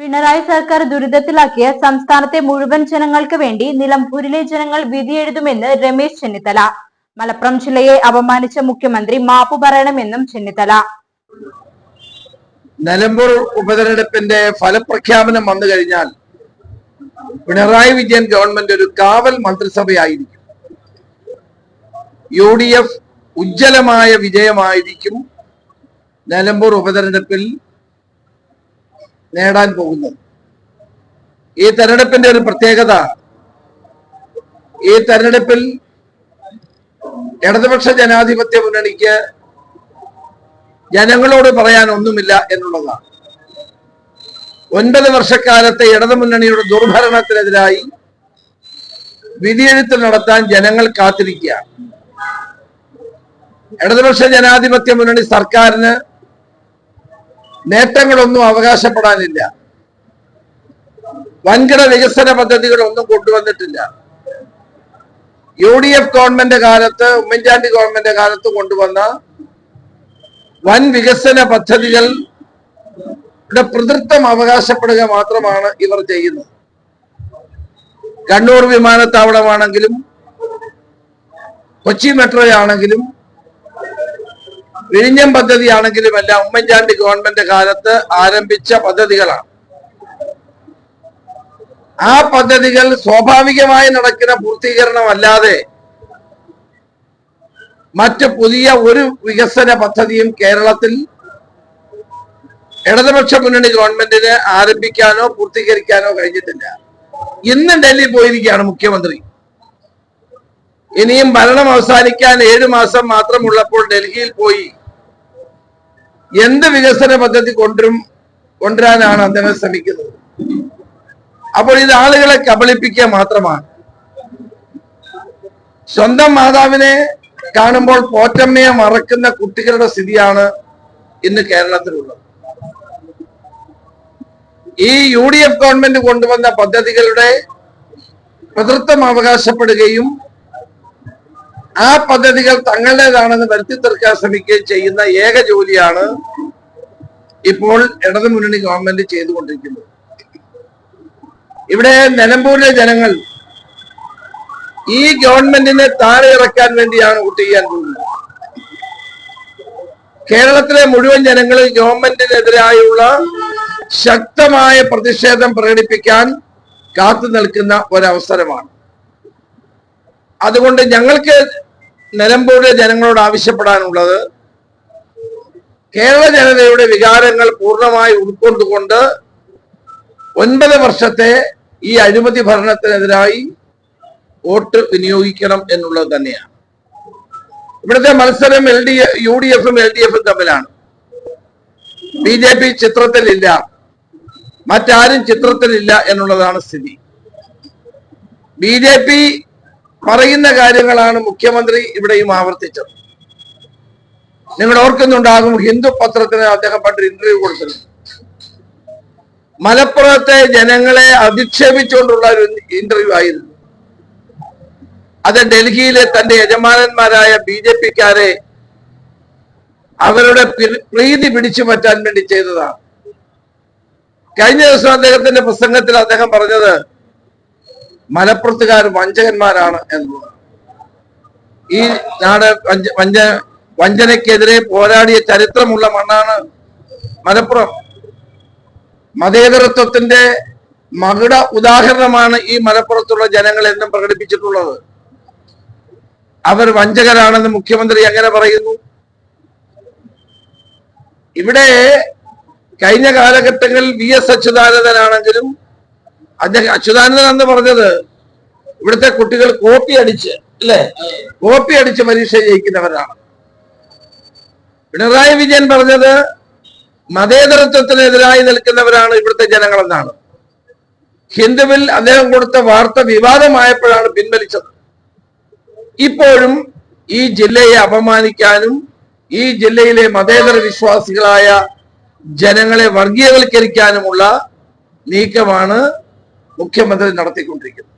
Pinarayi സർക്കാർ ദുരിതത്തിലാക്കിയ സംസ്ഥാനത്തെ മുഴുവൻ ജനങ്ങൾക്ക് വേണ്ടി നിലമ്പൂരിലെ ജനങ്ങൾ വിധിയെഴുതുമെന്ന് രമേശ് ചെന്നിത്തല. മലപ്പുറം ജില്ലയെ അപമാനിച്ച മുഖ്യമന്ത്രി മാപ്പു പറയണമെന്നും ചെന്നിത്തല. നിലമ്പൂർ ഉപതെരഞ്ഞെടുപ്പിന്റെ ഫലപ്രഖ്യാപനം വന്നു കഴിഞ്ഞാൽ പിണറായി വിജയൻ ഗവൺമെന്റ് ഒരു കാവൽ മന്ത്രിസഭയായിരിക്കും. യു ഡി എഫ് ഉജ്ജ്വലമായ വിജയമായിരിക്കും നിലമ്പൂർ ഉപതെരഞ്ഞെടുപ്പിൽ നേടാൻ പോകുന്നത്. ഈ തെരഞ്ഞെടുപ്പിന്റെ ഒരു പ്രത്യേകത ഈ തെരഞ്ഞെടുപ്പിൽ ഇടതുപക്ഷ ജനാധിപത്യ മുന്നണിക്ക് ജനങ്ങളോട് പറയാൻ ഒന്നുമില്ല എന്നുള്ളതാണ്. ഒൻപത് വർഷക്കാലത്തെ ഇടതു മുന്നണിയുടെ ദുർഭരണത്തിനെതിരായി വിധിയെഴുത്ത് നടത്താൻ ജനങ്ങൾ കാത്തിരിക്കുക ഇടതുപക്ഷ ജനാധിപത്യ മുന്നണി സർക്കാരിന് നേട്ടങ്ങളൊന്നും അവകാശപ്പെടാനില്ല. വൻകിട വികസന പദ്ധതികളൊന്നും കൊണ്ടുവന്നിട്ടില്ല. യു ഡി എഫ് ഗവൺമെന്റ് കാലത്ത് ഉമ്മൻചാണ്ടി ഗവൺമെന്റ് കാലത്ത് കൊണ്ടുവന്ന വൻ വികസന പദ്ധതികൾ പ്രതൃത്വം അവകാശപ്പെടുക മാത്രമാണ് ഇവർ ചെയ്യുന്നത്. കണ്ണൂർ വിമാനത്താവളമാണെങ്കിലും കൊച്ചി മെട്രോ ആണെങ്കിലും വിഴിഞ്ഞം പദ്ധതിയാണെങ്കിലും എല്ലാം ഉമ്മൻചാണ്ടി ഗവൺമെന്റ് കാലത്ത് ആരംഭിച്ച പദ്ധതികളാണ്. ആ പദ്ധതികൾ സ്വാഭാവികമായി നടക്കുന്ന പൂർത്തീകരണമല്ലാതെ മറ്റ് പുതിയ ഒരു വികസന പദ്ധതിയും കേരളത്തിൽ ഇടതുപക്ഷ മുന്നണി ഗവൺമെന്റിന് ആരംഭിക്കാനോ പൂർത്തീകരിക്കാനോ കഴിഞ്ഞിട്ടില്ല. ഇന്ന് ഡൽഹി പോയിരിക്കുകയാണ് മുഖ്യമന്ത്രി. ഇനിയും ഭരണം അവസാനിക്കാൻ ഏഴു മാസം മാത്രമുള്ളപ്പോൾ ഡൽഹിയിൽ പോയി എന്ത് വികസന പദ്ധതി കൊണ്ടും കൊണ്ടുവരാനാണ് അദ്ദേഹം ശ്രമിക്കുന്നത്. അപ്പോൾ ഇത് ആളുകളെ കബളിപ്പിക്കുക മാത്രമാണ്. സ്വന്തം മാതാവിനെ കാണുമ്പോൾ പോറ്റമ്മയെ മറക്കുന്ന കുട്ടികളുടെ സ്ഥിതിയാണ് ഇന്ന് കേരളത്തിലുള്ളത്. ഈ യു ഡി എഫ് ഗവൺമെന്റ് കൊണ്ടുവന്ന പദ്ധതികളുടെ പിതൃത്വം അവകാശപ്പെടുകയും ആ പദ്ധതികൾ തങ്ങളുടേതാണെന്ന് വരുത്തി തീർക്കാൻ ശ്രമിക്കുകയും ചെയ്യുന്ന ഏക ജോലിയാണ് ഇപ്പോൾ ഇടതുമുന്നണി ഗവൺമെന്റ് ചെയ്തുകൊണ്ടിരിക്കുന്നത്. ഇവിടെ നിലമ്പൂരിലെ ജനങ്ങൾ ഈ ഗവൺമെന്റിനെ താഴെ ഇറക്കാൻ വേണ്ടിയാണ് വോട്ട് ചെയ്യാൻ പോകുന്നത്. കേരളത്തിലെ മുഴുവൻ ജനങ്ങൾ ഗവൺമെന്റിനെതിരായുള്ള ശക്തമായ പ്രതിഷേധം പ്രകടിപ്പിക്കാൻ കാത്തു നിൽക്കുന്ന ഒരവസരമാണ്. അതുകൊണ്ട് ഞങ്ങൾക്ക് നിലമ്പൂരിലെ ജനങ്ങളോട് ആവശ്യപ്പെടാനുള്ളത് കേരള ജനതയുടെ വികാരങ്ങൾ പൂർണമായി ഉൾക്കൊണ്ടുകൊണ്ട് ഒൻപത് വർഷത്തെ ഈ അഴിമതി ഭരണത്തിനെതിരായി വോട്ട് വിനിയോഗിക്കണം എന്നുള്ളത് തന്നെയാണ്. ഇവിടുത്തെ മത്സരം എൽ ഡി യു ഡി എഫും എൽ ഡി എഫും തമ്മിലാണ്. ബി ജെ പി ചിത്രത്തിലില്ല. മറ്റാരും ചിത്രത്തിലില്ല എന്നുള്ളതാണ് സ്ഥിതി. ബി ജെ പി പറയുന്ന കാര്യങ്ങളാണ് മുഖ്യമന്ത്രി ഇവിടെയും ആവർത്തിച്ചത്. നിങ്ങൾ ഓർക്കുന്നുണ്ടാകും ഹിന്ദു പത്രത്തിന് അദ്ദേഹം പണ്ട് ഇന്റർവ്യൂ കൊടുത്തിരുന്നു. മലപ്പുറത്തെ ജനങ്ങളെ അധിക്ഷേപിച്ചുകൊണ്ടുള്ള ഒരു ഇന്റർവ്യൂ ആയിരുന്നു. അത് ഡൽഹിയിലെ തന്റെ യജമാനന്മാരായ ബി ജെ പിക്കാരെ അവരുടെ പ്രീതി പിടിച്ചു പറ്റാൻ വേണ്ടി ചെയ്തതാണ്. കഴിഞ്ഞ ദിവസം അദ്ദേഹത്തിന്റെ പ്രസംഗത്തിൽ അദ്ദേഹം പറഞ്ഞത് മലപ്പുറത്തുകാർ വഞ്ചകന്മാരാണ് എന്നുള്ളത് ഈ നാട് വഞ്ച വഞ്ചനയ്ക്കെതിരെ പോരാടിയ ചരിത്രമുള്ള മണ്ണാണ് മലപ്പുറം. മതേതരത്വത്തിന്റെ മകുട ഉദാഹരണമാണ് ഈ മലപ്പുറത്തുള്ള ജനങ്ങൾ എന്നും പ്രകടിപ്പിച്ചിട്ടുള്ളത്. അവർ വഞ്ചകരാണെന്ന് മുഖ്യമന്ത്രി എങ്ങനെ പറയുന്നു? ഇവിടെ കഴിഞ്ഞ കാലഘട്ടങ്ങളിൽ വി എസ് അച്യുതാനന്ദനാണെങ്കിലും അദ്ദേഹം അച്യുതാനന്ദൻ എന്ന് പറഞ്ഞത് ഇവിടുത്തെ കുട്ടികൾ കോപ്പി അടിച്ച് അല്ലേ? കോപ്പി അടിച്ച് പരീക്ഷ ജയിക്കുന്നവരാണ്. പിണറായി വിജയൻ പറഞ്ഞത് മതേതരത്വത്തിനെതിരായി നിൽക്കുന്നവരാണ് ഇവിടുത്തെ ജനങ്ങളെന്നാണ്. ഹിന്ദുവിൽ അദ്ദേഹം കൊടുത്ത വാർത്ത വിവാദമായപ്പോഴാണ് പിൻവലിച്ചത്. ഇപ്പോഴും ഈ ജില്ലയെ അപമാനിക്കാനും ഈ ജില്ലയിലെ മതേതര വിശ്വാസികളായ ജനങ്ങളെ വർഗീയവൽക്കരിക്കാനുമുള്ള നീക്കമാണ് മുഖ്യമന്ത്രി നടത്തിക്കൊണ്ടിരിക്കുന്നു.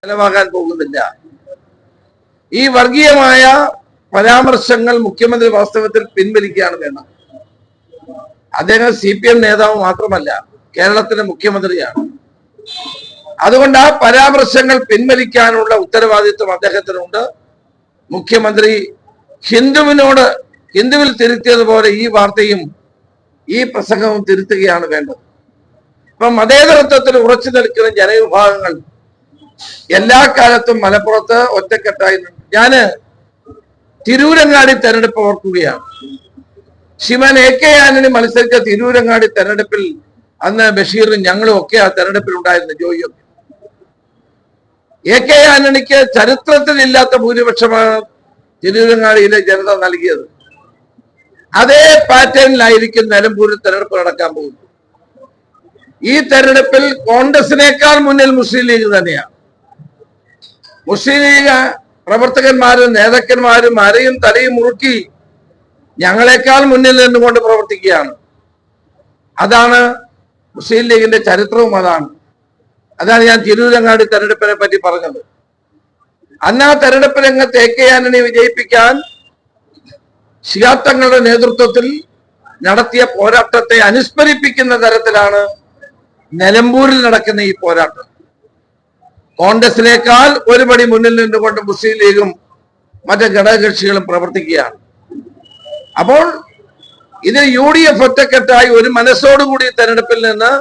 ചെലവാകാൻ പോകുന്നില്ല. ഈ വർഗീയമായ പരാമർശങ്ങൾ മുഖ്യമന്ത്രി വാസ്തവത്തിൽ പിൻവലിക്കുകയാണ് വേണം. അദ്ദേഹം സി പി എം നേതാവ് മാത്രമല്ല കേരളത്തിന്റെ മുഖ്യമന്ത്രിയാണ്. അതുകൊണ്ട് ആ പരാമർശങ്ങൾ പിൻവലിക്കാനുള്ള ഉത്തരവാദിത്വം അദ്ദേഹത്തിനുണ്ട്. മുഖ്യമന്ത്രി ഹിന്ദുവിനോട് ഹിന്ദുവിൽ തിരുത്തിയതുപോലെ ഈ വാർത്തയും ഈ പ്രസംഗവും തിരുത്തുകയാണ് വേണ്ടത്. ഇപ്പൊ മതേതരത്വത്തിൽ ഉറച്ചു നിൽക്കുന്ന ജനവിഭാഗങ്ങൾ എല്ലാ കാലത്തും മലപ്പുറത്ത് ഒറ്റക്കെട്ടായി. ഞാൻ തിരൂരങ്ങാടി തെരഞ്ഞെടുപ്പ് ഓർക്കുകയാണ് ശിവൻ എ കെ ആന്റണി മത്സരിച്ച തിരൂരങ്ങാടി തെരഞ്ഞെടുപ്പിൽ അന്ന് ബഷീറും ഞങ്ങളും ഒക്കെ ആ തെരഞ്ഞെടുപ്പിൽ ഉണ്ടായിരുന്നു ജോയിയൊക്കെ എ കെ ആന്റണിക്ക് ചരിത്രത്തിൽ ഇല്ലാത്ത ഭൂരിപക്ഷമാണ് തിരൂരങ്ങാടിയിലെ ജനത നൽകിയത്. അതേ പാറ്റേണിലായിരിക്കും നിലമ്പൂരിൽ തെരഞ്ഞെടുപ്പ് നടക്കാൻ പോകുന്നത്. ഈ തെരഞ്ഞെടുപ്പിൽ കോൺഗ്രസിനേക്കാൾ മുന്നിൽ മുസ്ലിം ലീഗ് തന്നെയാണ്. മുസ്ലിം ലീഗ് പ്രവർത്തകന്മാരും നേതാക്കന്മാരും അരയും തലയും മുറുക്കി ഞങ്ങളെക്കാൾ മുന്നിൽ നിന്നുകൊണ്ട് പ്രവർത്തിക്കുകയാണ്. അതാണ് മുസ്ലിം ലീഗിന്റെ ചരിത്രവും അതാണ്. അതാണ് ഞാൻ തിരുവിതങ്ങാടി തെരഞ്ഞെടുപ്പിനെ പറ്റി പറഞ്ഞത്. അന്ന് ആ തെരഞ്ഞെടുപ്പ് രംഗത്ത് എ കെ ആന്റണി വിജയിപ്പിക്കാൻ ശിയാത്തങ്ങളുടെ നേതൃത്വത്തിൽ നടത്തിയ പോരാട്ടത്തെ അനുസ്മരിപ്പിക്കുന്ന തരത്തിലാണ് നിലമ്പൂരിൽ നടക്കുന്ന ഈ പോരാട്ടം. കോൺഗ്രസിനേക്കാൾ ഒരു പടി മുന്നിൽ നിന്നുകൊണ്ട് മുസ്ലിം ലീഗും മറ്റ് ഘടകകക്ഷികളും പ്രവർത്തിക്കുകയാണ്. അപ്പോൾ ഇത് യു ഡി എഫ് ഒറ്റക്കെട്ടായി ഒരു മനസ്സോടുകൂടി തെരഞ്ഞെടുപ്പിൽ നിന്ന്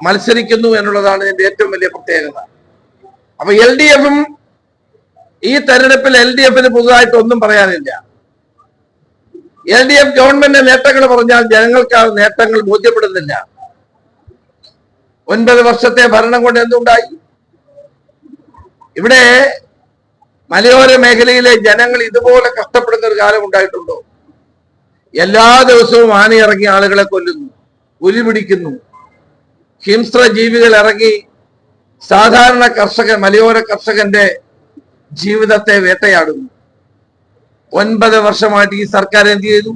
മത്സരിക്കുന്നു എന്നുള്ളതാണ് ഇതിന്റെ ഏറ്റവും വലിയ പ്രത്യേകത. അപ്പൊ എൽ ഡി എഫും ഈ തെരഞ്ഞെടുപ്പിൽ എൽ ഡി എഫിന് പുതുതായിട്ട് ഒന്നും പറയാനില്ല. എൽ ഡി എഫ് ഗവൺമെന്റിന്റെ നേട്ടങ്ങൾ പറഞ്ഞാൽ ജനങ്ങൾക്ക് ആ നേട്ടങ്ങൾ ബോധ്യപ്പെടുന്നില്ല. ഒൻപത് വർഷത്തെ ഭരണം കൊണ്ട് എന്തുണ്ടായി? ഇവിടെ മലയോര മേഖലയിലെ ജനങ്ങൾ ഇതുപോലെ കഷ്ടപ്പെടുന്ന ഒരു കാലം ഉണ്ടായിട്ടുണ്ടോ? എല്ലാ ദിവസവും ആനയിറങ്ങി ആളുകളെ കൊല്ലുന്നു പുലി പിടിക്കുന്നു. ഹിംസ്ര ജീവികൾ ഇറങ്ങി സാധാരണ കർഷകൻ മലയോര കർഷകന്റെ ജീവിതത്തെ വേട്ടയാടുന്നു. ഒൻപത് വർഷമായിട്ട് ഈ സർക്കാർ എന്ത് ചെയ്തു?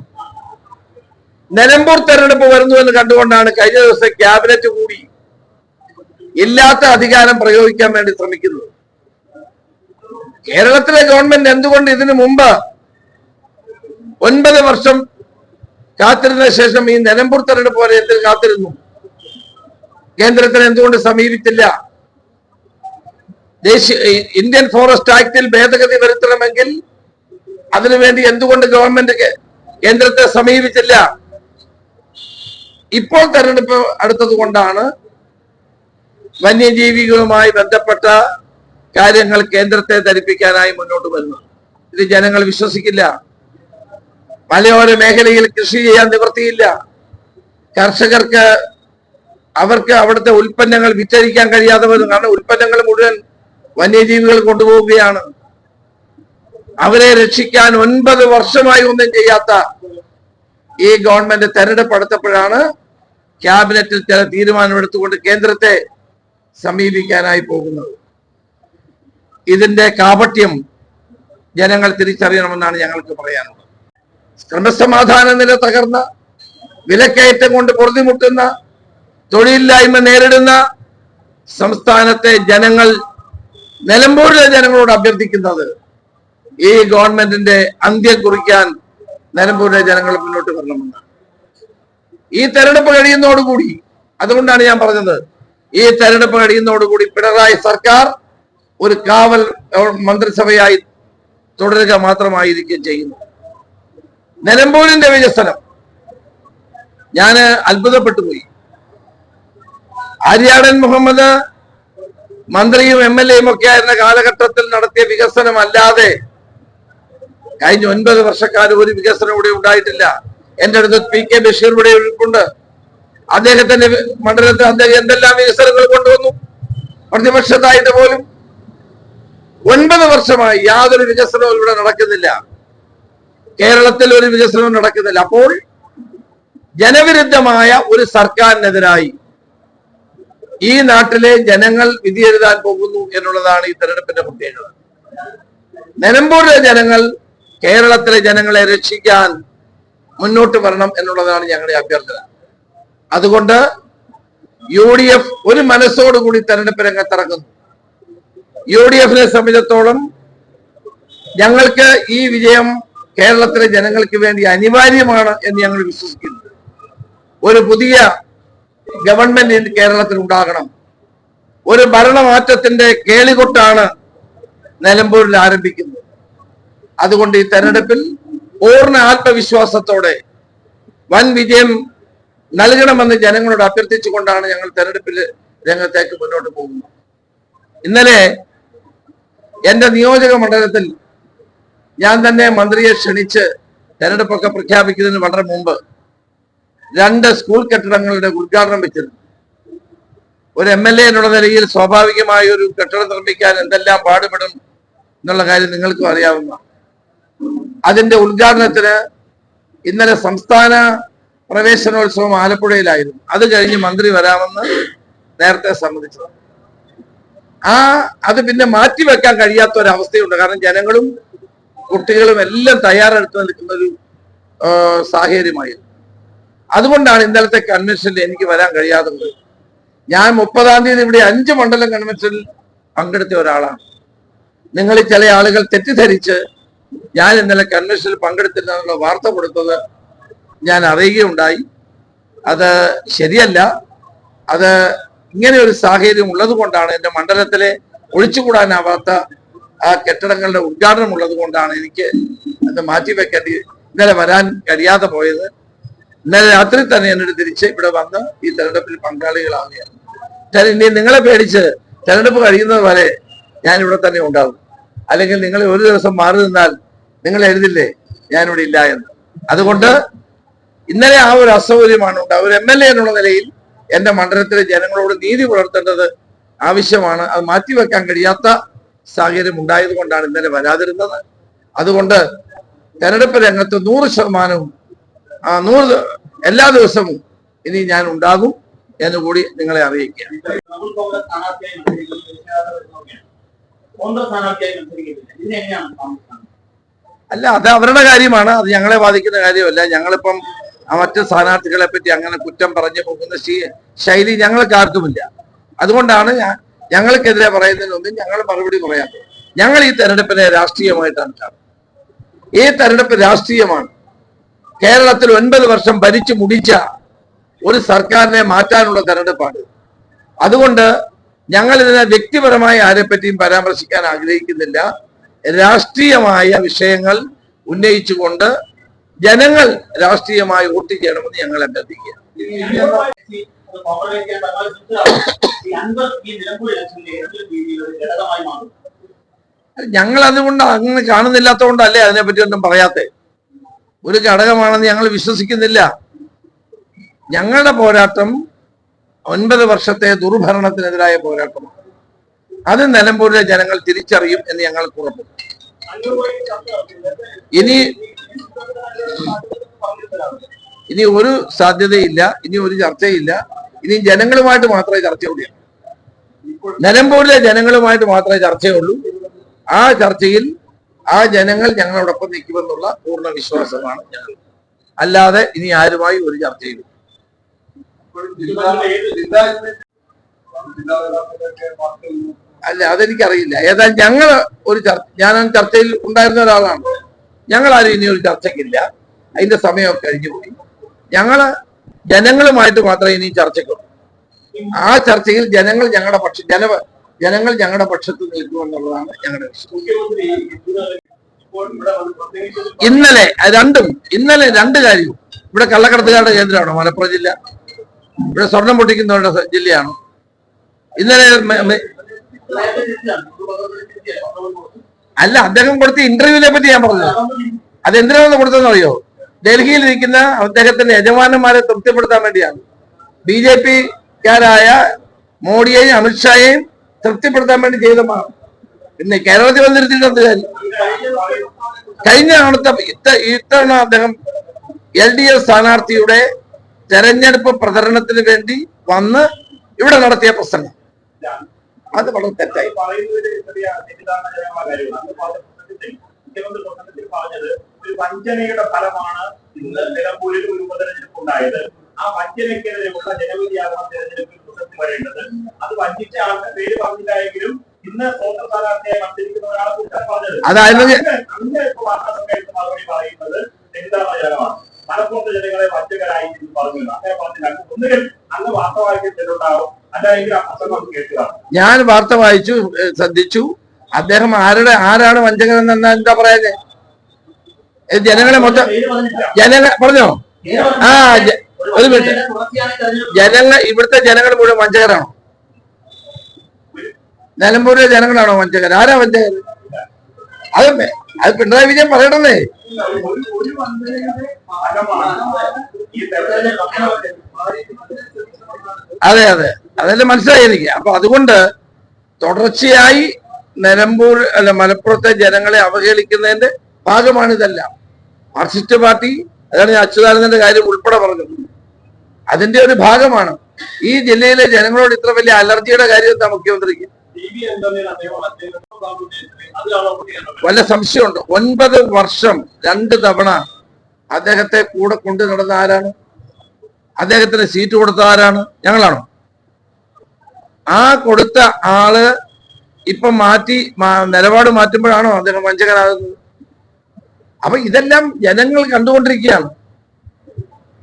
നിലമ്പൂർ തെരഞ്ഞെടുപ്പ് വരുന്നു എന്ന് കണ്ടുകൊണ്ടാണ് കഴിഞ്ഞ ദിവസം ക്യാബിനറ്റ് കൂടി ഇല്ലാത്ത അധികാരം പ്രയോഗിക്കാൻ വേണ്ടി ശ്രമിക്കുന്നത്. കേരളത്തിലെ ഗവൺമെന്റ് എന്തുകൊണ്ട് ഇതിനു മുമ്പ് ഒൻപത് വർഷം കാത്തിരുന്ന ശേഷം ഈ നിലമ്പൂർ തെരഞ്ഞെടുപ്പ് പോലെ എന്തിന് കാത്തിരുന്നു? കേന്ദ്രത്തിന് എന്തുകൊണ്ട് സമീപിച്ചില്ല? ദേശീയ ഇന്ത്യൻ ഫോറസ്റ്റ് ആക്ടിൽ ഭേദഗതി വരുത്തണമെങ്കിൽ അതിനുവേണ്ടി എന്തുകൊണ്ട് ഗവൺമെന്റ് കേന്ദ്രത്തെ സമീപിച്ചില്ല? ഇപ്പോൾ തെരഞ്ഞെടുപ്പ് അടുത്തത് കൊണ്ടാണ് വന്യജീവികളുമായി ബന്ധപ്പെട്ട കാര്യങ്ങൾ കേന്ദ്രത്തെ ധരിപ്പിക്കാനായി മുന്നോട്ട് വരുന്നു. ഇത് ജനങ്ങൾ വിശ്വസിക്കില്ല. മലയോര മേഖലയിൽ കൃഷി ചെയ്യാൻ നിവൃത്തിയില്ല. കർഷകർക്ക് അവർക്ക് അവിടുത്തെ ഉൽപ്പന്നങ്ങൾ വിറ്റഴിക്കാൻ കഴിയാതെ വരും കാരണം ഉൽപ്പന്നങ്ങൾ മുഴുവൻ വന്യജീവികൾ കൊണ്ടുപോവുകയാണ്. അവരെ രക്ഷിക്കാൻ ഒൻപത് വർഷമായി ഒന്നും ചെയ്യാത്ത ഈ ഗവൺമെന്റ് തെരഞ്ഞെടുപ്പ് അടുത്തപ്പോഴാണ് ക്യാബിനറ്റിൽ ചില തീരുമാനമെടുത്തുകൊണ്ട് കേന്ദ്രത്തെ സമീപിക്കാനായി പോകുന്നത്. ഇതിന്റെ കാപട്യം ജനങ്ങൾ തിരിച്ചറിയണമെന്നാണ് ഞങ്ങൾക്ക് പറയാനുള്ളത്. ക്രമസമാധാന നില തകർന്ന വിലക്കയറ്റം കൊണ്ട് പൊറുതിമുട്ടുന്ന തൊഴിലില്ലായ്മ നേരിടുന്ന സംസ്ഥാനത്തെ ജനങ്ങൾ നിലമ്പൂരിലെ ജനങ്ങളോട് അഭ്യർത്ഥിക്കുന്നത് ഈ ഗവൺമെന്റിന്റെ അന്ത്യം കുറിക്കാൻ നിലമ്പൂരിലെ ജനങ്ങൾ മുന്നോട്ട് വരണമെന്നാണ്. ഈ തെരഞ്ഞെടുപ്പ് കഴിയുന്നതോടുകൂടി അതുകൊണ്ടാണ് ഞാൻ പറഞ്ഞത് ഈ തെരഞ്ഞെടുപ്പ് കഴിയുന്നതോടുകൂടി പിണറായി സർക്കാർ ഒരു കാവൽ മന്ത്രിസഭയായി തുടരുക മാത്രമായിരിക്കും ചെയ്യുന്നു. നിലമ്പൂരിന്റെ വികസനം. ഞാൻ അത്ഭുതപ്പെട്ടു പോയി ആര്യാടൻ മുഹമ്മദ് മന്ത്രിയും എം എൽ എയും ഒക്കെ ആയിരുന്ന കാലഘട്ടത്തിൽ നടത്തിയ വികസനം അല്ലാതെ കഴിഞ്ഞ ഒൻപത് വർഷക്കാലം ഒരു വികസനം ഇവിടെ ഉണ്ടായിട്ടില്ല. എന്റെ അടുത്ത് പി കെ ബഷീർ ഇവിടെ ഉണ്ട് അദ്ദേഹത്തിന്റെ മണ്ഡലത്തിൽ അദ്ദേഹം എന്തെല്ലാം വികസനങ്ങൾ കൊണ്ടുവന്നു? പ്രതിപക്ഷത്തായിട്ട് പോലും ഒൻപത് വർഷമായി യാതൊരു വികസനവും ഇവിടെ നടക്കുന്നില്ല. കേരളത്തിൽ ഒരു വികസനവും നടക്കുന്നില്ല. അപ്പോൾ ജനവിരുദ്ധമായ ഒരു സർക്കാരിനെതിരായി ഈ നാട്ടിലെ ജനങ്ങൾ വിധിയെഴുതാൻ പോകുന്നു എന്നുള്ളതാണ് ഈ തെരഞ്ഞെടുപ്പിന്റെ പ്രത്യേകത. നിലമ്പൂരിലെ ജനങ്ങൾ കേരളത്തിലെ ജനങ്ങളെ രക്ഷിക്കാൻ മുന്നോട്ട് വരണം എന്നുള്ളതാണ് ഞങ്ങളുടെ അഭ്യർത്ഥന. അതുകൊണ്ട് യു ഡി എഫ് ഒരു മനസ്സോടുകൂടി തെരഞ്ഞെടുപ്പ് രംഗത്തിറങ്ങുന്നു. യു ഡി എഫിനെ സംബന്ധിച്ചിടത്തോളം ഞങ്ങൾക്ക് ഈ വിജയം കേരളത്തിലെ ജനങ്ങൾക്ക് വേണ്ടി അനിവാര്യമാണ് എന്ന് ഞങ്ങൾ വിശ്വസിക്കുന്നു. ഒരു പുതിയ ഗവൺമെന്റ് കേരളത്തിൽ ഉണ്ടാകണം. ഒരു ഭരണമാറ്റത്തിന്റെ കേളികൊട്ടാണ് നിലമ്പൂരിൽ ആരംഭിക്കുന്നത്. അതുകൊണ്ട് ഈ തെരഞ്ഞെടുപ്പിൽ പൂർണ ആത്മവിശ്വാസത്തോടെ വൻ വിജയം നൽകണമെന്ന് ജനങ്ങളോട് അഭ്യർത്ഥിച്ചുകൊണ്ടാണ് ഞങ്ങൾ തെരഞ്ഞെടുപ്പിൽ രംഗത്തേക്ക് മുന്നോട്ട് പോകുന്നത്. ഇന്നലെ എന്റെ നിയോജക മണ്ഡലത്തിൽ ഞാൻ തന്നെ മന്ത്രിയെ ക്ഷണിച്ച് തെരഞ്ഞെടുപ്പൊക്കെ പ്രഖ്യാപിക്കുന്നതിന് വളരെ മുമ്പ് രണ്ട് സ്കൂൾ കെട്ടിടങ്ങളുടെ ഉദ്ഘാടനം വെച്ചിരുന്നു. ഒരു എം എൽ എ എന്നുള്ള നിലയിൽ സ്വാഭാവികമായ ഒരു കെട്ടിടം നിർമ്മിക്കാൻ എന്തെല്ലാം പാടുപെടും എന്നുള്ള കാര്യം നിങ്ങൾക്കും അറിയാവുന്ന അതിന്റെ ഉദ്ഘാടനത്തിന് ഇന്നലെ സംസ്ഥാന പ്രവേശനോത്സവം ആലപ്പുഴയിലായിരുന്നു. അത് കഴിഞ്ഞ് മന്ത്രി വരാമെന്ന് നേരത്തെ സമ്മതിച്ചത്. ആ അത് പിന്നെ മാറ്റിവെക്കാൻ കഴിയാത്ത ഒരു അവസ്ഥയുണ്ട് കാരണം ജനങ്ങളും കുട്ടികളും എല്ലാം തയ്യാറെടുത്ത് നിൽക്കുന്ന ഒരു സാഹചര്യമായിരുന്നു. അതുകൊണ്ടാണ് ഇന്നലത്തെ കൺവെൻഷനിൽ എനിക്ക് വരാൻ കഴിയാതെ. ഞാൻ മുപ്പതാം തീയതി ഇവിടെ അഞ്ച് മണ്ഡലം കൺവെൻഷനിൽ പങ്കെടുത്ത ഒരാളാണ്. നിങ്ങൾ ചില ആളുകൾ തെറ്റിദ്ധരിച്ച് ഞാൻ ഇന്നലെ കൺവെൻഷനിൽ പങ്കെടുത്തില്ല എന്നുള്ള വാർത്ത കൊടുത്തത് ഞാൻ അറിയുകയുണ്ടായി. അത് ശരിയല്ല. അത് ഇങ്ങനെ ഒരു സാഹചര്യം ഉള്ളത് കൊണ്ടാണ് എന്റെ മണ്ഡലത്തിലെ ഒഴിച്ചുകൂടാനാവാത്ത ആ കെട്ടിടങ്ങളുടെ ഉദ്ഘാടനം ഉള്ളത് കൊണ്ടാണ് എനിക്ക് അത് മാറ്റിവെക്കേണ്ടി ഇന്നലെ വരാൻ കഴിയാതെ പോയത്. ഇന്നലെ രാത്രി തന്നെ എന്നോട് തിരിച്ച് ഇവിടെ വന്ന് ഈ തെരഞ്ഞെടുപ്പിൽ പങ്കാളികളാവുകയാണ്. ഞാൻ ഇനി നിങ്ങളെ പേടിച്ച് തെരഞ്ഞെടുപ്പ് കഴിയുന്നത് വരെ ഞാൻ ഇവിടെ തന്നെ ഉണ്ടാകും അല്ലെങ്കിൽ നിങ്ങൾ ഒരു ദിവസം മാറി നിന്നാൽ നിങ്ങൾ എഴുതില്ലേ? ഞാനിവിടെ ഇല്ല എന്ന്. അതുകൊണ്ട് ഇന്നലെ ആ ഒരു അസൗകര്യമാണ് ഉണ്ട്. ഒരു എം എൽ എ എന്നുള്ള നിലയിൽ എന്റെ മണ്ഡലത്തിലെ ജനങ്ങളോട് നീതി പുലർത്തേണ്ടത് ആവശ്യമാണ്. അത് മാറ്റിവെക്കാൻ കഴിയാത്ത സാഹചര്യം ഉണ്ടായത് കൊണ്ടാണ് ഇന്നലെ വരാതിരുന്നത്. അതുകൊണ്ട് തെരഞ്ഞെടുപ്പ് രംഗത്ത് നൂറ് ശതമാനവും ആ നൂറ് എല്ലാ ദിവസവും ഇനി ഞാൻ ഉണ്ടാകും എന്ന് കൂടി നിങ്ങളെ അറിയിക്കുക അല്ല അത് അവരുടെ കാര്യമാണ്. അത് ഞങ്ങളെ ബാധിക്കുന്ന കാര്യമല്ല. ഞങ്ങളിപ്പം മറ്റ് സ്ഥാനാർത്ഥികളെ പറ്റി അങ്ങനെ കുറ്റം പറഞ്ഞു പോകുന്ന ശൈലി ഞങ്ങൾക്ക് ആർക്കുമില്ല. അതുകൊണ്ടാണ് ഞങ്ങൾക്കെതിരെ മുമ്പ് ഞങ്ങൾ മറുപടി പറയാത്തത് ഞങ്ങൾ ഈ തെരഞ്ഞെടുപ്പിനെ രാഷ്ട്രീയമായിട്ടാണ് കാണുന്നത്. ഈ തെരഞ്ഞെടുപ്പ് രാഷ്ട്രീയമാണ്. കേരളത്തിൽ ഒൻപത് വർഷം ഭരിച്ചു മുടിച്ച ഒരു സർക്കാരിനെ മാറ്റാനുള്ള തെരഞ്ഞെടുപ്പാണ്. അതുകൊണ്ട് ഞങ്ങൾ ഇതിനെ വ്യക്തിപരമായി ആരെപ്പറ്റിയും പരാമർശിക്കാൻ ആഗ്രഹിക്കുന്നില്ല. രാഷ്ട്രീയമായ വിഷയങ്ങൾ ഉന്നയിച്ചുകൊണ്ട് ജനങ്ങൾ രാഷ്ട്രീയമായി വോട്ട് ചെയ്യണമെന്ന് ഞങ്ങൾ അഭ്യർത്ഥിക്കുക ഞങ്ങൾ അതുകൊണ്ട് അങ്ങനെ കാണുന്നില്ലാത്തതുകൊണ്ടല്ലേ അതിനെപ്പറ്റി ഒന്നും പറയാത്തെ? ഒരു ഘടകമാണെന്ന് ഞങ്ങൾ വിശ്വസിക്കുന്നില്ല. ഞങ്ങളുടെ പോരാട്ടം ഒൻപത് വർഷത്തെ ദുർഭരണത്തിനെതിരായ പോരാട്ടമാണ്. അത് നിലമ്പൂരിലെ ജനങ്ങൾ തിരിച്ചറിയും എന്ന് ഞങ്ങൾ ഉറപ്പുണ്ട് ഇനി ഇനി ഒരു സാധ്യതയില്ല ഇനി ഒരു ചർച്ചയില്ല. ഇനി ജനങ്ങളുമായിട്ട് മാത്രമേ ചർച്ചയുള്ളൂ. നിലമ്പൂരിലെ ജനങ്ങളുമായിട്ട് മാത്രമേ ചർച്ചയുള്ളൂ. ആ ചർച്ചയിൽ ആ ജനങ്ങൾ ഞങ്ങളോടൊപ്പം നിൽക്കുമെന്നുള്ള പൂർണ വിശ്വാസമാണ് ഞങ്ങൾ. അല്ലാതെ ഇനി ആരുമായി ഒരു ചർച്ചയില്ല. അല്ല അതെനിക്കറിയില്ല. ഏതായാലും ഞങ്ങൾ ഒരു ചർച്ച ഞാൻ ചർച്ചയിൽ ഉണ്ടായിരുന്ന ഒരാളാണ്. ഞങ്ങൾ ആരും ഇനി ഒരു ചർച്ചയ്ക്കില്ല. അതിന്റെ സമയമൊക്കെ കഴിഞ്ഞു പോയി. ഞങ്ങൾ ജനങ്ങളുമായിട്ട് മാത്രമേ ഇനി ചർച്ചയ്ക്കുള്ളൂ. ആ ചർച്ചയിൽ ജനങ്ങൾ ഞങ്ങളുടെ പക്ഷ ജന ജനങ്ങൾ ഞങ്ങളുടെ പക്ഷത്ത് നിൽക്കുമെന്നുള്ളതാണ് ഞങ്ങളുടെ ഇന്നലെ രണ്ടും ഇന്നലെ രണ്ട് കാര്യവും ഇവിടെ കള്ളക്കടത്തുകാരുടെ കേന്ദ്രമാണോ? മലപ്പുറം ജില്ല. ഇവിടെ സ്വർണം പൊട്ടിക്കുന്നവരുടെ ജില്ലയാണോ? ഇന്നലെ അല്ല അദ്ദേഹം കൊടുത്ത ഇന്റർവ്യൂവിനെ പറ്റി ഞാൻ പറഞ്ഞു. അത് എന്തിനാണെന്ന് കൊടുത്തതെന്ന് അറിയോ? ഡൽഹിയിൽ ഇരിക്കുന്ന അദ്ദേഹത്തിന്റെ യജമാനന്മാരെ തൃപ്തിപ്പെടുത്താൻ വേണ്ടിയാണ്. ബി ജെ പിക്കാരായ മോഡിയെയും അമിത്ഷായെയും തൃപ്തിപ്പെടുത്താൻ വേണ്ടി ചെയ്തതാണ് പിന്നെ കേരളത്തിൽ വന്നിരുത്തിയിട്ട് എന്ത് കാര്യം? കഴിഞ്ഞ തവണത്തെ ഇത്ത- ഇത്തവണ അദ്ദേഹം എൽ ഡി എഫ് സ്ഥാനാർത്ഥിയുടെ തെരഞ്ഞെടുപ്പ് പ്രചരണത്തിന് വേണ്ടി വന്ന് ഇവിടെ നടത്തിയ പ്രസംഗം. അത് വളരെ തെറ്റായി. ഒരു വഞ്ചനയുടെ ഫലമാണ് ഇന്ന് നിലമ്പൂരിൽ ഒരു ഉപതെരഞ്ഞെടുപ്പ് ഉണ്ടായത് ആ വഞ്ചനയ്ക്കെതിരെയുള്ള ജനവിധിയാകണം തെരഞ്ഞെടുപ്പിൽ തുടർന്ന് വരേണ്ടത് അത് വഞ്ചിച്ച ആളുടെ പേര് പറഞ്ഞില്ലായെങ്കിലും ഇന്ന് സ്വന്തം സ്ഥാനാർത്ഥിയായി മത്സരിക്കുന്ന ഒരാളെ കുറിച്ചാണ് പറഞ്ഞത്. അതായത് അങ്ങ് അങ്ങ് ഇപ്പൊ വാർത്താ മറുപടി പറയുന്നത് തെറ്റിദ്ധാരണജനകമാണ്. മലപ്പുറത്തെ ജനങ്ങളെ വഞ്ചകരായി പറഞ്ഞു അങ്ങനെ പറഞ്ഞില്ല ഒന്നുകിൽ അന്ന് വാർത്ത കേട്ടുക ഞാൻ വാർത്ത വായിച്ചു ശ്രദ്ധിച്ചു. അദ്ദേഹം ആരുടെ ആരാണ് വഞ്ചകൻ എന്നാ എന്താ പറയുന്നത് ജനങ്ങളെ മൊത്തം. ജനങ്ങൾ പറഞ്ഞോ? ആ ഒരു മിനിറ്റ്. ജനങ്ങൾ ഇവിടുത്തെ ജനങ്ങൾ മുഴുവൻ വഞ്ചകരാണോ? നിലമ്പൂരിലെ ജനങ്ങളാണോ വഞ്ചകർ? ആരാ വഞ്ചകർ? അത് അത് പിണറായി വിജയൻ തെരഞ്ഞെടുപ്പ് അതെ അതെ. അതെല്ലാം മനസ്സിലായി എനിക്ക്. അപ്പൊ അതുകൊണ്ട് തുടർച്ചയായി നിലമ്പൂർ അല്ല മലപ്പുറത്തെ ജനങ്ങളെ അവഹേളിക്കുന്നതിന്റെ ഭാഗമാണിതെല്ലാം മാർക്സിസ്റ്റ് പാർട്ടി അതാണ് ഞാൻ അച്യുതാനന്ദന്റെ കാര്യം ഉൾപ്പെടെ പറഞ്ഞത്. അതിന്റെ ഒരു ഭാഗമാണ്. ഈ ജില്ലയിലെ ജനങ്ങളോട് ഇത്ര വലിയ അലർജിയുടെ കാര്യം എന്താ മുഖ്യമന്ത്രിക്ക്? വല്ല സംശയമുണ്ട്? ഒൻപത് വർഷം രണ്ട് തവണ അദ്ദേഹത്തെ കൂടെ കൊണ്ടു നടന്ന ആരാണ്? അദ്ദേഹത്തിന് സീറ്റ് കൊടുത്ത ആരാണ്? ഞങ്ങളാണോ? ആ കൊടുത്ത ആൾ ഇപ്പൊ മാറ്റി നിലപാട് മാറ്റുമ്പോഴാണോ അദ്ദേഹം വഞ്ചകനാകുന്നത്? അപ്പൊ ഇതെല്ലാം ജനങ്ങൾ കണ്ടുകൊണ്ടിരിക്കുകയാണ്.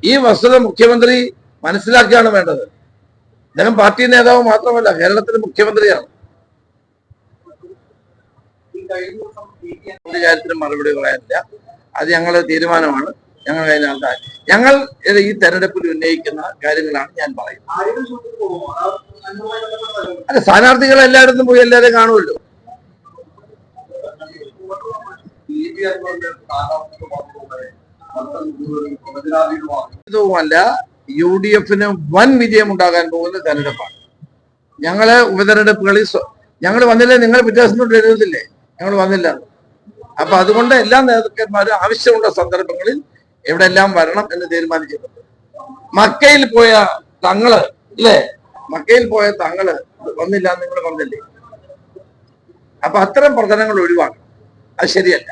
ഈ വസ്തുത മുഖ്യമന്ത്രി മനസ്സിലാക്കുകയാണ് വേണ്ടത്. അദ്ദേഹം പാർട്ടി നേതാവ് മാത്രമല്ല കേരളത്തിലെ മുഖ്യമന്ത്രിയാണ്. ഒരു കാര്യത്തിനും മറുപടി പറയാനില്ല. അത് ഞങ്ങളുടെ തീരുമാനമാണ്. ഞങ്ങൾ അതിനകത്ത് ഞങ്ങൾ ഈ തെരഞ്ഞെടുപ്പിൽ ഉന്നയിക്കുന്ന കാര്യങ്ങളാണ് ഞാൻ പറയുന്നത്. അല്ല സ്ഥാനാർത്ഥികൾ എല്ലായിടത്തും പോയി എല്ലാവരും കാണുമല്ലോ. ഇതുമല്ല യു ഡി എഫിന് വൻ വിജയം ഉണ്ടാകാൻ പോകുന്ന തെരഞ്ഞെടുപ്പാണ്. ഞങ്ങൾ ഉപതെരഞ്ഞെടുപ്പുകളിൽ ഞങ്ങൾ വന്നില്ലേ? നിങ്ങൾ പിറ്റേ ദിവസം തൊട്ട് എഴുതുന്നില്ലേ? ഞങ്ങൾ വന്നില്ല. അപ്പൊ അതുകൊണ്ട് എല്ലാ നേതാക്കന്മാരും ആവശ്യമുള്ള സന്ദർഭങ്ങളിൽ എവിടെ എല്ലാം വരണം എന്ന് തീരുമാനിച്ചിട്ടുണ്ട്. മക്കയിൽ പോയ തങ്ങൾ അല്ലേ? മക്കയിൽ പോയ തങ്ങൾ വന്നില്ല നിങ്ങൾ വന്നില്ലേ അപ്പൊ അത്തരം പ്രചരണങ്ങൾ ഒഴിവാക്കണം. അത് ശരിയല്ല.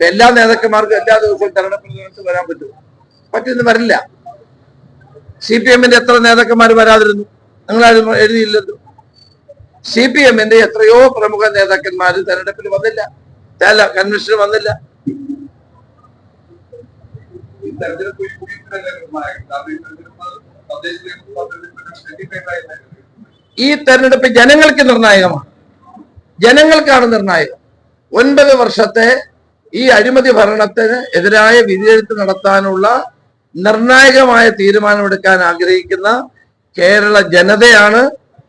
എല്ലാ നേതാക്കന്മാർക്കും എല്ലാ ദിവസവും തെരഞ്ഞെടുപ്പ് വരാൻ പറ്റുമോ പറ്റുമെന്ന് വരില്ല. സി പി എമ്മിന്റെ എത്ര നേതാക്കന്മാർ വരാതിരുന്നു? നിങ്ങളാരും എഴുതിയില്ലല്ലോ. സി പി എമ്മിന്റെ എത്രയോ പ്രമുഖ നേതാക്കന്മാർ തെരഞ്ഞെടുപ്പിൽ വന്നില്ല. അല്ല കൺവെൻഷന് വന്നില്ല. ഈ തെരഞ്ഞെടുപ്പ് ജനങ്ങൾക്ക് നിർണായകമാണ്. ജനങ്ങൾക്കാണ് നിർണായകം. ഒൻപത് വർഷത്തെ ഈ അഴിമതി ഭരണത്തിന് എതിരായ വിധിയെഴുത്ത് നടത്താനുള്ള നിർണായകമായ തീരുമാനമെടുക്കാൻ ആഗ്രഹിക്കുന്ന കേരള ജനതയാണ്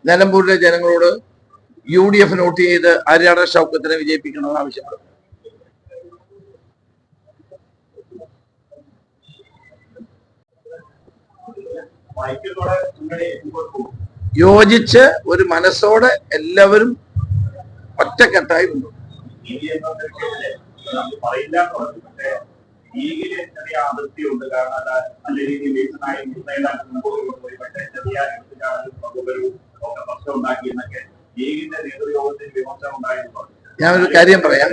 നിലമ്പൂരിലെ ജനങ്ങളോട് യു ഡി എഫ് നോട്ട് ചെയ്ത് ഹരിയാണ ഷൗക്കത്തിനെ വിജയിപ്പിക്കണമെന്ന് പോകും യോജിച്ച് ഒരു മനസ്സോടെ എല്ലാവരും ഒറ്റക്കെട്ടായി ചെറിയ ഒരു കാര്യം പറയാം.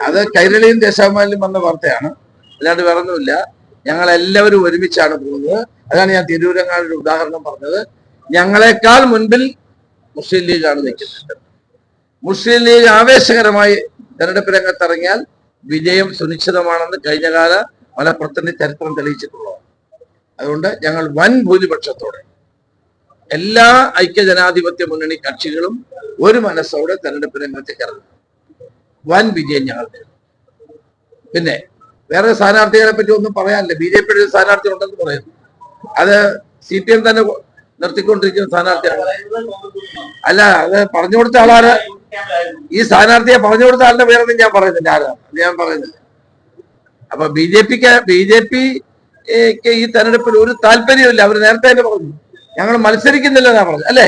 അത് കൈരളിയും ദേശാഭിമാനിലും വന്ന വാർത്തയാണ്. അല്ലാണ്ട് വേറൊന്നുമില്ല. ഞങ്ങൾ എല്ലാവരും ഒരുമിച്ചാണ് പോകുന്നത്. അതാണ് ഞാൻ തിരൂരങ്ങാടൊരു ഉദാഹരണം പറഞ്ഞത്. ഞങ്ങളെക്കാൾ മുൻപിൽ മുസ്ലിം ലീഗാണ് നിൽക്കുന്നത്. മുസ്ലിം ലീഗ് ആവേശകരമായി തെരഞ്ഞെടുപ്പ് രംഗത്തിറങ്ങിയാൽ വിജയം സുനിശ്ചിതമാണെന്ന് കഴിഞ്ഞകാല മലപ്പുറത്തിന്റെ ചരിത്രം തെളിയിച്ചിട്ടുള്ളതാണ്. അതുകൊണ്ട് ഞങ്ങൾ വൻ ഭൂരിപക്ഷത്തോടെ എല്ലാ ഐക്യജനാധിപത്യ മുന്നണി കക്ഷികളും ഒരു മനസ്സോടെ തെരഞ്ഞെടുപ്പ് രംഗത്ത് ഇറങ്ങും. വൻ വിജയം ഞങ്ങൾ പിന്നെ വേറെ സ്ഥാനാർത്ഥികളെ പറ്റി ഒന്നും പറയാനില്ല. ബി ജെ പിയുടെ ഒരു സ്ഥാനാർത്ഥി ഉണ്ടെന്ന് പറയുന്നു. അത് സി പി എം തന്നെ നിർത്തിക്കൊണ്ടിരിക്കുന്ന സ്ഥാനാർത്ഥിയാണ്. അല്ല അത് പറഞ്ഞു കൊടുത്ത ആളാര്? ഈ സ്ഥാനാർത്ഥിയെ പറഞ്ഞു കൊടുത്ത ആളുടെ പേരൊന്നും ഞാൻ പറയുന്നില്ല. ആരാ? ഞാൻ പറയുന്നില്ല. അപ്പൊ ബി ജെ പിക്ക് ബി ജെ പിക്ക് ഈ തെരഞ്ഞെടുപ്പിൽ ഒരു താല്പര്യമില്ല അവർ നേരത്തെ തന്നെ പറഞ്ഞു. ഞങ്ങൾ മത്സരിക്കുന്നില്ല എന്നാ പറഞ്ഞു അല്ലേ?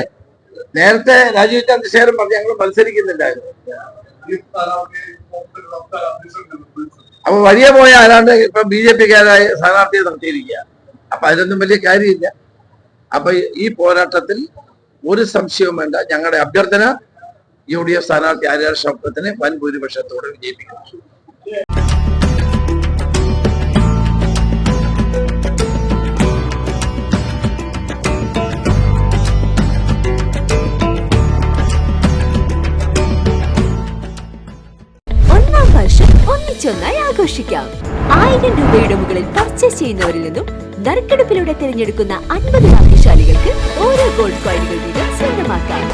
നേരത്തെ രാജീവ് ചന്ദ്രശേഖരൻ പറഞ്ഞു ഞങ്ങൾ മത്സരിക്കുന്നില്ലായിരുന്നു. അപ്പൊ വലിയ പോയ ആരാണ്ട് ഇപ്പൊ ബി ജെ പിക്കാരായി സ്ഥാനാർത്ഥിയെ നിർത്തിയിരിക്കുക? അപ്പൊ അതിനൊന്നും വലിയ കാര്യമില്ല. അപ്പൊ ഈ പോരാട്ടത്തിൽ ഒരു സംശയവും വേണ്ട. ഞങ്ങളുടെ അഭ്യർത്ഥന യു ഡി എഫ് സ്ഥാനാർത്ഥി ആര്യ ഷൗക്കത്തിനെ വൻ ഭൂരിപക്ഷത്തോടെ വിജയിപ്പിക്കും ഒന്നാം വർഷം ആഘോഷിക്കാം. ആയിരം രൂപയുടെ മുകളിൽ പർച്ചേസ് ചെയ്യുന്നവരിൽ നിന്നും നറുക്കെടുപ്പിലൂടെ തിരഞ്ഞെടുക്കുന്ന അൻപത് ഭാഗ്യശാലികൾക്ക് ഓരോ ഗോൾഡ് കോയിനുകൾ വീതം സ്വന്തമാക്കാം.